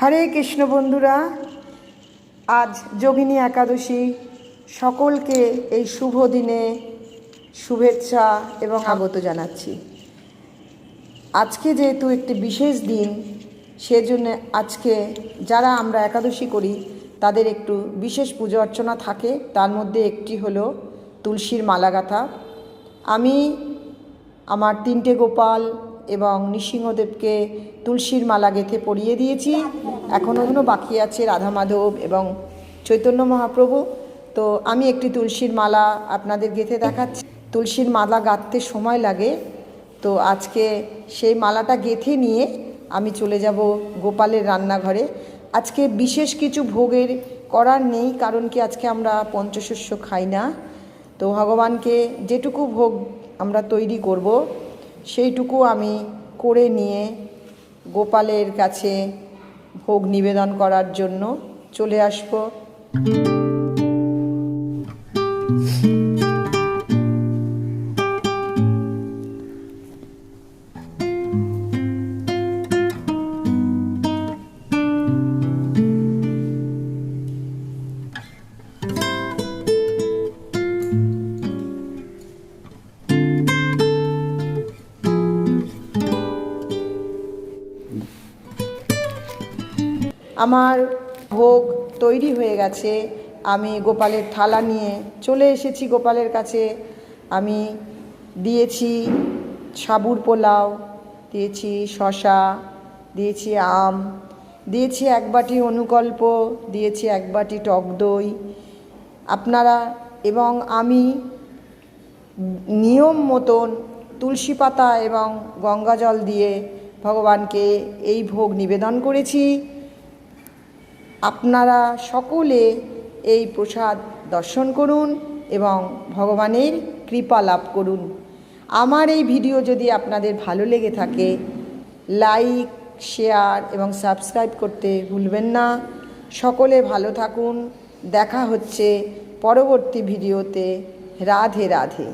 হরে কৃষ্ণ বন্ধুরা, আজ যোগিনী একাদশী, সকলকে এই শুভ দিনে শুভেচ্ছা এবং আগত জানাচ্ছি। আজকে যেহেতু একটি বিশেষ দিন, সেজন্য আজকে যারা আমরা একাদশী করি, তাদের একটু বিশেষ পুজো অর্চনা থাকে। তার মধ্যে একটি হলো তুলসীর মালা গাঁথা আমি, আমার তিনটে গোপাল এবং নৃসিংহদেবকে তুলসীর মালা গেঁথে পরিয়ে দিয়েছি। এখন ওগুলো বাকি আছে রাধা মাধব এবং চৈতন্য মহাপ্রভু। তো আমি একটি তুলসীর মালা আপনাদের গেঁথে দেখাচ্ছি। তুলসীর মালা গাঁথতে সময় লাগে। তো আজকে সেই মালাটা গেঁথে নিয়ে আমি চলে যাব গোপালের রান্নাঘরে। আজকে বিশেষ কিছু ভোগের করার নেই, কারণ কি আজকে আমরা পঞ্চশস্য খাই না। তো ভগবানকে যেটুকু ভোগ আমরা তৈরি করব সেইটুকু আমি করে নিয়ে গোপালের কাছে ভোগ নিবেদন করার জন্য চলে আসব। আমার ভোগ তৈরি হয়ে গেছে। আমি গোপালের থালা নিয়ে চলে এসেছি গোপালের কাছে। আমি দিয়েছি সাবুর পোলাও, দিয়েছি শশা দিয়েছি আম, দিয়েছি এক বাটি অনুকল্প, দিয়েছি এক বাটি টক দই। আপনারা এবং আমি নিয়ম মতন তুলসী পাতা এবং গঙ্গা জল দিয়ে ভগবানকে এই ভোগ নিবেদন করেছি। আপনারা সকলে এই প্রসাদ দর্শন করুন এবং ভগবানের কৃপা লাভ করুন। আমার এই ভিডিও যদি আপনাদের ভালো লেগে থাকে, লাইক, শেয়ার এবং সাবস্ক্রাইব করতে ভুলবেন না। সকলে ভালো থাকুন। দেখা হচ্ছে পরবর্তী ভিডিওতে। রাধে রাধে।